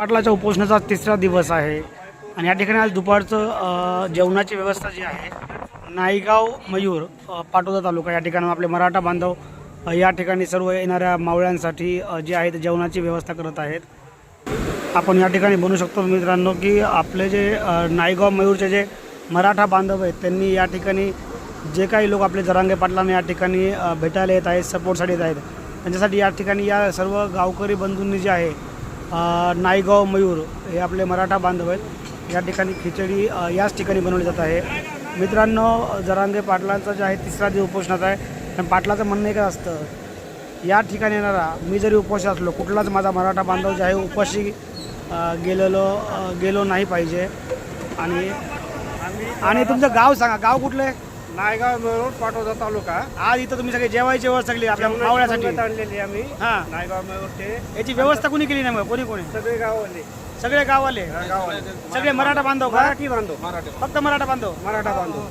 पाटलाच्या उपोषणाचा तिसरा दिवस आहे. आणि या ठिकाणी आज दुपारचं जेवणाची व्यवस्था जी आहे नायगाव मयूर पाटोदा तालुका या ठिकाणी आपले मराठा बांधव या ठिकाणी सर्व येणाऱ्या मावळ्यांसाठी जे आहेत जेवणाची व्यवस्था करत आहेत. आपण या ठिकाणी बनू शकतो मित्रांनो की आपले जे नायगाव मयूरचे जे मराठा बांधव आहेत त्यांनी या ठिकाणी जे काही लोक आपले जरांगे पाटलांना या ठिकाणी भेटायला येत आहेत सपोर्टसाठी येत आहेत त्यांच्यासाठी या ठिकाणी या सर्व गावकरी बंधूंनी जे आहे नायगाव मयूर हे आपले मराठा बांधव आहेत. या ठिकाणी खिचडी याच ठिकाणी बनवली जात आहे. मित्रांनो जरांगे पाटलांचा जे आहे तिसरा दिवस उपोषणाचा आहे. पण पाटलाचं म्हणणं एकच असतं या ठिकाणी येणारा मी जरी उपाशी असलो कुठलाच माझा मराठा बांधव जे आहे उपाशी गेलेलो गेलो नाही पाहिजे. आणि आणि तुमचं गाव सांगा गाव कुठलं आहे? नायगाव मिळून पाटोदा तालुका. आज इथं तुम्ही सगळे जेवायची व्यवस्था केली आपल्या मावळ्यासाठी. आणलेली आम्ही. हां. नायगाव मिळून ते. याची व्यवस्था कोणी केली नाही मग? कोणी कोणी? सगळे गावले सगळे गाववाले? गावाले सगळे मराठा बांधव का? मराठी बांधव. मराठी फक्त मराठा बांधव? मराठा बांधव.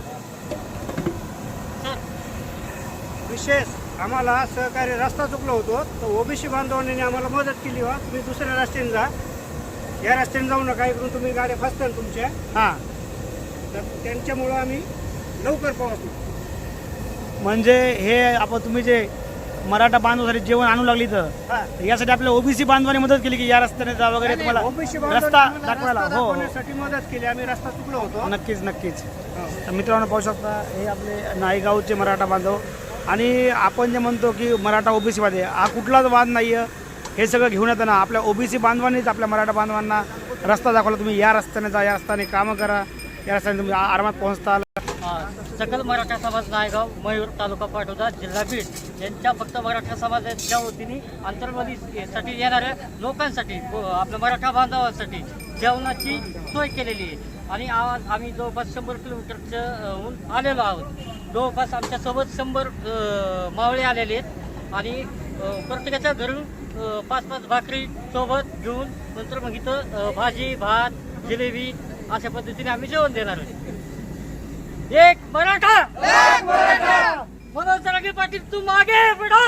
विशेष आम्हाला सहकारी रस्ता चुकलो होतो तर ओबीसी बांधवांनी आम्हाला मदत केली वा तुम्ही दुसऱ्या रस्त्याने जा. या रस्त्याने जाऊ नका इकडून तुम्ही गाड्या फसताल तुमच्या. हां. तर त्यांच्यामुळं आम्ही लवकर पोहोचलो म्हणजे हे आपण तुम्ही जे मराठा बांधवासाठी जेवण आणू लागली तर हा. यासाठी आपल्या ओबीसी बांधवांनी मदत केली की या रस्त्याने जा वगैरे तुम्हाला ओबीसी रस्ता दाखवायला. हो हो. दाखवण्यासाठी मदत केली. आम्ही रस्ता चुकलो होतो. नक्कीच नक्कीच. तर मित्रांनो पाहू शकता हे आपले नाईगावचे मराठा बांधव. आणि आपण जे म्हणतो की मराठा ओबीसी वादे हा कुठलाच वाद नाही आहे हे सगळं घेऊन येताना आपल्या ओबीसी बांधवांनीच आपल्या मराठा बांधवांना रस्ता दाखवला. तुम्ही या रस्त्याने जा या रस्त्याने कामं करा. या रस्त्याने तुम्ही आ- आरामात पोहोचताल सकल मराठा समाज नायगाव मयूर तालुका पाठोदा जिल्हा बीड. यांच्या फक्त मराठा समाजाच्या वतीने अंतर्वादीसाठी येणाऱ्या लोकांसाठी आपल्या मराठा बांधवांसाठी जेवणाची सोय केलेली आहे. आणि आज आम्ही जवळपास शंभर किलोमीटरच्याहून आलेलो आहोत. जवळपास आमच्यासोबत शंभर मावळे आलेले आहेत. आणि प्रत्येकाच्या घरून पाच पाच भाकरी सोबत घेऊन नंतर मग इथं भाजी भात जिलेबी अशा पद्धतीने आम्ही जेवण देणार आहोत. एक मराठा! एक मराठा! मनोज जरांगे पाटील तू मागे बेटा